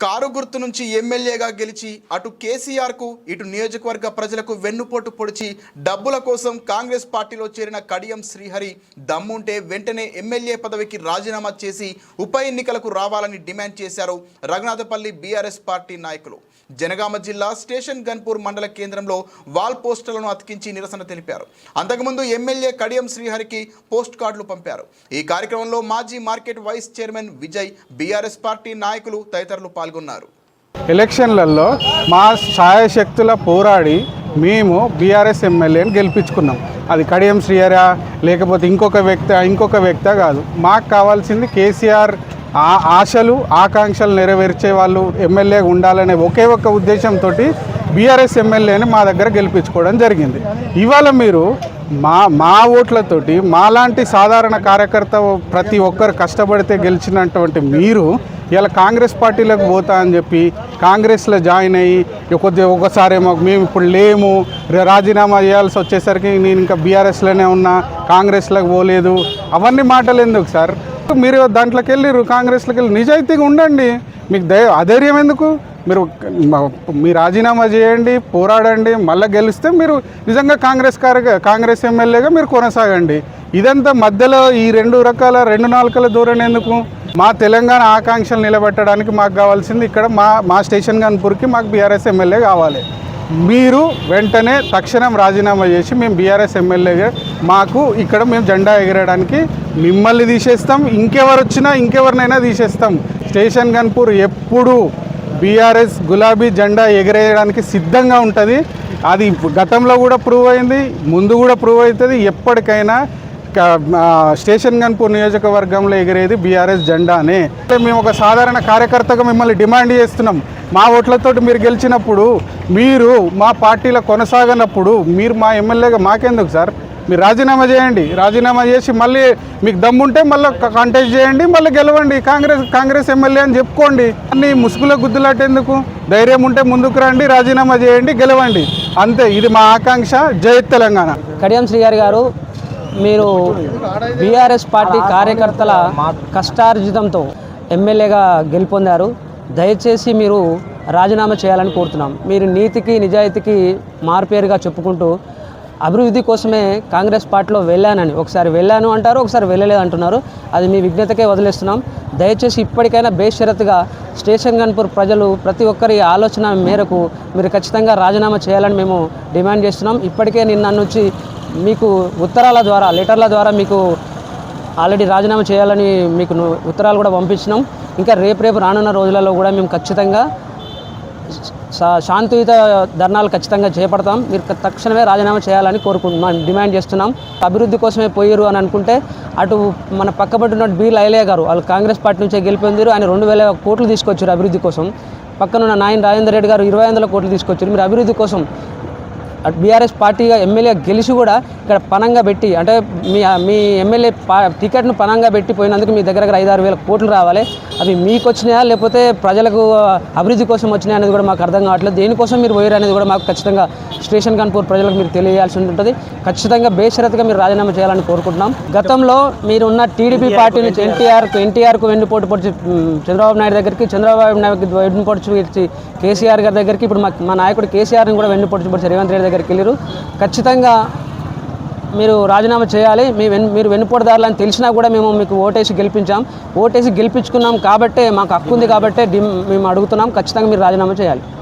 Car గుర్తు నుంచి ఎమ్మెల్యేగా గెలిచి అటు కేసీఆర్కు ఇటు నియోజకవర్గ ప్రజలకు వెన్నుపోటు పొడిచి డబ్బుల కోసం కాంగ్రెస్ పార్టీలో చేరిన కడియం శ్రీహరి దమ్ముంటే వెంటనే ఎమ్మెల్యే పదవికి రాజీనామా చేసి ఉప ఎన్నికలకు రావాలని డిమాండ్ చేశారు రఘునాథపల్లి బీఆర్ఎస్ పార్టీ నాయకులు. జనగామ జిల్లా స్టేషన్ గన్పూర్ మండల కేంద్రంలో వాల్ పోస్టర్లను అతికించి నిరసన తెలిపారు. అంతకుముందు ఎమ్మెల్యే కడియం శ్రీహరికి పోస్ట్ కార్డులు పంపారు. ఈ కార్యక్రమంలో మాజీ market vice chairman Vijay BRS party నాయకులు తదితరులు పాల్గొన్నారు. పాల్గొన్నారు. ఎలక్షన్లలో మా సాయశక్తుల పోరాడి మేము బీఆర్ఎస్ ఎమ్మెల్యేని గెలిపించుకున్నాం. అది కడియం శ్రీయరా లేకపోతే ఇంకొక వ్యక్తి ఇంకొక వ్యక్తి కాదు. మాకు కావాల్సింది కేసీఆర్ ఆ ఆశలు ఆకాంక్షలు నెరవేర్చే వాళ్ళు ఎమ్మెల్యేగా ఉండాలనే ఒకే ఒక్క ఉద్దేశంతో బీఆర్ఎస్ ఎమ్మెల్యేని మా దగ్గర గెలిపించుకోవడం జరిగింది. ఇవాళ మీరు మా మా ఓట్లతోటి మాలాంటి సాధారణ కార్యకర్త ప్రతి ఒక్కరు కష్టపడితే గెలిచినటువంటి మీరు ఇలా కాంగ్రెస్ పార్టీలోకి పోతా అని చెప్పి కాంగ్రెస్లో జాయిన్ అయ్యి కొద్దిగా ఒకసారేమో మేము ఇప్పుడు లేము రాజీనామా చేయాల్సి వచ్చేసరికి నేను ఇంకా బీఆర్ఎస్లోనే ఉన్నా కాంగ్రెస్లోకి పోలేదు. అవన్నీ మాటలు ఎందుకు సార్? మీరు దాంట్లోకి వెళ్ళిరు కాంగ్రెస్లోకి వెళ్ళి నిజాయితీగా ఉండండి. మీకు దయ అధైర్యం ఎందుకు? మీరు మీ రాజీనామా చేయండి పోరాడండి మళ్ళీ గెలిస్తే మీరు నిజంగా కాంగ్రెస్ కార్య కాంగ్రెస్ ఎమ్మెల్యేగా మీరు కొనసాగండి. ఇదంతా మధ్యలో ఈ రెండు రకాల రెండు నాలుకల దూరం ఎందుకు? మా తెలంగాణ ఆకాంక్షలు నిలబెట్టడానికి మాకు కావాల్సింది ఇక్కడ మా మా స్టేషన్ గన్పూర్కి మాకు బీఆర్ఎస్ ఎమ్మెల్యే కావాలి. మీరు వెంటనే తక్షణం రాజీనామా చేసి మేము బీఆర్ఎస్ ఎమ్మెల్యేగా మాకు ఇక్కడ మేము జెండా ఎగరడానికి మిమ్మల్ని తీసేస్తాం ఇంకెవరు వచ్చినా ఇంకెవరినైనా తీసేస్తాం. స్టేషన్ గన్పూర్ ఎప్పుడు బీఆర్ఎస్ గులాబీ జెండా ఎగరేయడానికి సిద్ధంగా ఉంటుంది. అది గతంలో కూడా ప్రూవ్ అయింది ముందు కూడా ప్రూవ్ అవుతుంది. ఎప్పటికైనా స్టేషన్ గన్పూర్ నియోజకవర్గంలో ఎగిరేది బీఆర్ఎస్ జెండానే అంటే మేము ఒక సాధారణ కార్యకర్తగా మిమ్మల్ని డిమాండ్ చేస్తున్నాం. మా ఓట్లతో మీరు గెలిచినప్పుడు మీరు మా పార్టీలో కొనసాగనప్పుడు మీరు మా ఎమ్మెల్యేగా మాకెందుకు సార్? మీరు రాజీనామా చేయండి. రాజీనామా చేసి మళ్ళీ మీకు దమ్ముంటే మళ్ళీ కాంటాక్ట్ చేయండి మళ్ళీ గెలవండి. కాంగ్రెస్ కాంగ్రెస్ ఎమ్మెల్యే అని చెప్పుకోండి. అన్ని ముసుగులో గుద్దులాటేందుకు? ధైర్యం ఉంటే ముందుకు రండి రాజీనామా చేయండి గెలవండి. అంతే. ఇది మా ఆకాంక్ష. జై తెలంగాణ. కడియం శ్రీగారి గారు మీరు బీఆర్ఎస్ పార్టీ కార్యకర్తల కష్టార్జితంతో ఎమ్మెల్యేగా గెలుపొందారు. దయచేసి మీరు రాజీనామా చేయాలని కోరుతున్నాం. మీరు నీతికి నిజాయితీకి మార్పేరుగా చెప్పుకుంటూ అభివృద్ధి కోసమే కాంగ్రెస్ పార్టీలో వెళ్ళానని ఒకసారి వెళ్ళాను అంటారు ఒకసారి వెళ్ళలేదు అంటున్నారు. అది మీ విజ్ఞతకే వదిలేస్తున్నాం. దయచేసి ఇప్పటికైనా బేషరత్గా స్టేషన్ గన్పూర్ ప్రజలు ప్రతి ఒక్కరి ఆలోచన మేరకు మీరు ఖచ్చితంగా రాజీనామా చేయాలని మేము డిమాండ్ చేస్తున్నాం. ఇప్పటికే నిన్న నుంచి మీకు ఉత్తరాల ద్వారా లెటర్ల ద్వారా మీకు ఆల్రెడీ రాజీనామా చేయాలని మీకు ఉత్తరాలు కూడా పంపించినాం. ఇంకా రేపు రేపు రానున్న రోజులలో కూడా మేము ఖచ్చితంగా శాంతియుత ధర్నాలు ఖచ్చితంగా చేపడతాం. మీరు తక్షణమే రాజీనామా చేయాలని కోరుకుంటున్నాం డిమాండ్ చేస్తున్నాం. అభివృద్ధి కోసమే పోయారు అని అనుకుంటే అటు మన పక్కబడిన బి లైలయ్య గారు వాళ్ళు కాంగ్రెస్ పార్టీ నుంచే గెలిపొందారు ఆయన రెండు వేల కోట్లు తీసుకొచ్చారు అభివృద్ధి కోసం. పక్కనున్న నాయన రాజేందర్ రెడ్డి గారు ఇరవై వందల కోట్లు తీసుకొచ్చారు. మీరు అభివృద్ధి కోసం అటు బీఆర్ఎస్ పార్టీగా ఎమ్మెల్యే గెలిచి కూడా ఇక్కడ పనంగా పెట్టి అంటే మీ మీ ఎమ్మెల్యే పా టికెట్ను పనంగా పెట్టి పోయినందుకు మీ దగ్గర దగ్గర ఐదు ఆరు వేల కోట్లు రావాలి. అవి మీకు వచ్చినాయా? లేకపోతే ప్రజలకు అభివృద్ధి కోసం వచ్చినాయా అనేది కూడా మాకు అర్థం కావట్లేదు. దేనికోసం మీరు పోయారు అనేది కూడా మాకు ఖచ్చితంగా స్టేషన్ కాన్పూర్ ప్రజలకు మీరు తెలియజేయాల్సి ఉంటుంది. ఖచ్చితంగా బేషరతుగా మీరు రాజీనామా చేయాలని కోరుకుంటున్నాం. గతంలో మీరు ఉన్న టీడీపీ పార్టీ నుంచి ఎన్టీఆర్కు ఎన్టీఆర్కు వెన్నుపోటు పొడిచి చంద్రబాబు నాయుడు దగ్గరికి చంద్రబాబు నాయుడు వెన్నుపోటు పొడిచి కేసీఆర్ గారి దగ్గరికి ఇప్పుడు మా నాయకుడు కేసీఆర్ని కూడా వెన్నుపోటు పొడిచి రేవంత్ రెడ్డి దగ్గరికి వెళ్ళారు. ఖచ్చితంగా మీరు రాజీనామా చేయాలి. మీ వెన్ మీరు వెన్నుపోటుదారులు అని తెలిసినా కూడా మేము మీకు ఓటేసి గెలిపించాం. ఓటేసి గెలిపించుకున్నాం కాబట్టే మాకు హక్కు ఉంది కాబట్టే మేము అడుగుతున్నాం. ఖచ్చితంగా మీరు రాజీనామా చేయాలి.